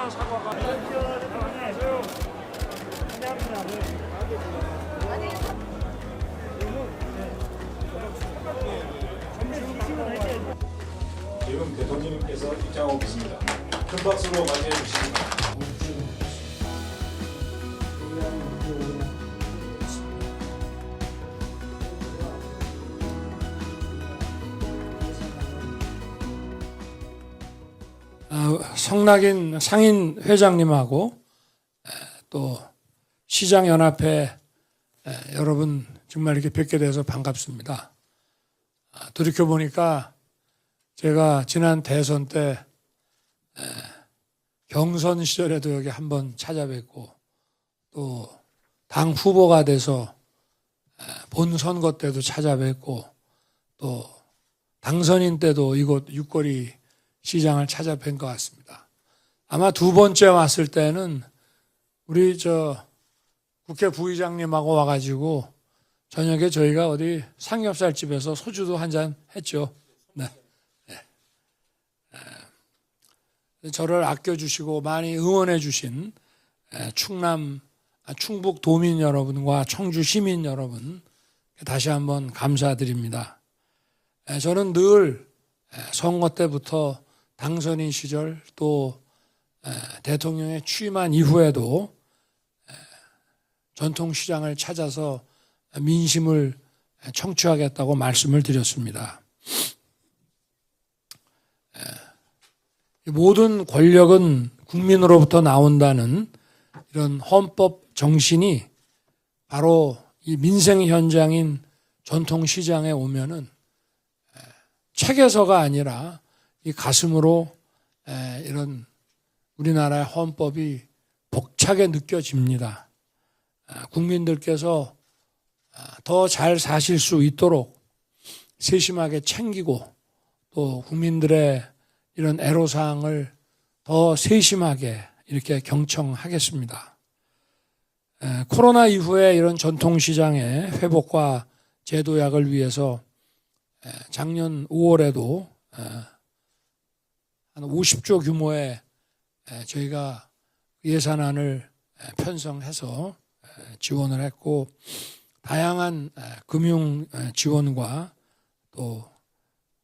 국산 사과가 지금 대통령님께서 입장하고 계십니다. 큰 박수로 맞이해 주시기 바랍니다. 성낙인 상인 회장님하고 에, 또 시장연합회 에, 여러분 정말 이렇게 뵙게 돼서 반갑습니다. 아, 돌이켜 보니까 제가 지난 대선 때 에, 경선 시절에도 여기 한번 찾아뵙고 또 당 후보가 돼서 에, 본 선거 때도 찾아뵙고 또 당선인 때도 이곳 육거리 시장을 찾아뵌 것 같습니다. 아마 두 번째 왔을 때는 우리 저 국회 부의장님하고 와가지고 저녁에 저희가 어디 삼겹살 집에서 소주도 한 잔 했죠. 네. 네. 에, 저를 아껴주시고 많이 응원해주신 에, 충남, 아, 충북 도민 여러분과 청주 시민 여러분 다시 한번 감사드립니다. 에, 저는 늘 에, 선거 때부터 당선인 시절 또 에, 대통령에 취임한 이후에도 에, 전통시장을 찾아서 민심을 청취하겠다고 말씀을 드렸습니다. 에, 모든 권력은 국민으로부터 나온다는 이런 헌법 정신이 바로 이 민생 현장인 전통시장에 오면은 에, 책에서가 아니라 이 가슴으로 에, 이런 우리나라의 헌법이 벅차게 느껴집니다. 아, 국민들께서 아, 더잘 사실 수 있도록 세심하게 챙기고 또 국민들의 이런 애로사항을 더 세심하게 이렇게 경청하겠습니다. 에, 코로나 이후에 이런 전통시장의 회복과 제도약을 위해서 에, 작년 5월에도 한 50조 규모의 에, 저희가 예산안을 에, 편성해서 에, 지원을 했고 다양한 에, 금융 에, 지원과 또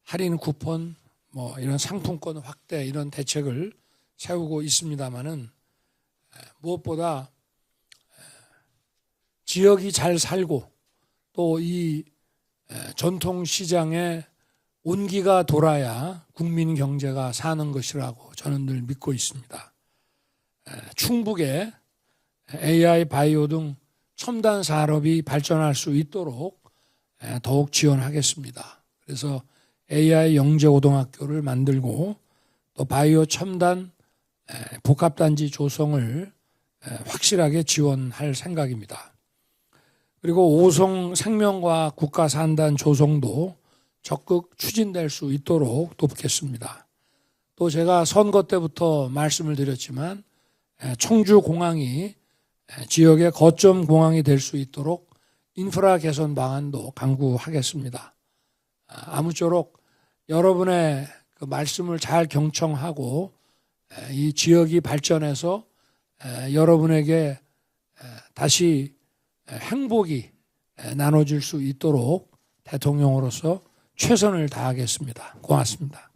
할인 쿠폰 뭐 이런 상품권 확대 이런 대책을 세우고 있습니다만은 무엇보다 에, 지역이 잘 살고 또 이 전통 시장에 온기가 돌아야 국민 경제가 사는 것이라고 저는 늘 믿고 있습니다. 에, 충북에 AI 바이오 등 첨단 산업이 발전할 수 있도록 에, 더욱 지원하겠습니다. 그래서 AI 영재고등학교를 만들고 또 바이오 첨단 에, 복합단지 조성을 에, 확실하게 지원할 생각입니다. 그리고 오송 생명과학 국가산단 조성도 적극 추진될 수 있도록 돕겠습니다. 또 제가 선거 때부터 말씀을 드렸지만 에, 청주 공항이 에, 지역의 거점 공항이 될 수 있도록 인프라 개선 방안도 강구하겠습니다. 아, 아무쪼록 여러분의 그 말씀을 잘 경청하고 에, 이 지역이 발전해서 에, 여러분에게 에, 다시 에, 행복이 에, 나눠질 수 있도록 대통령으로서 최선을 다하겠습니다. 고맙습니다.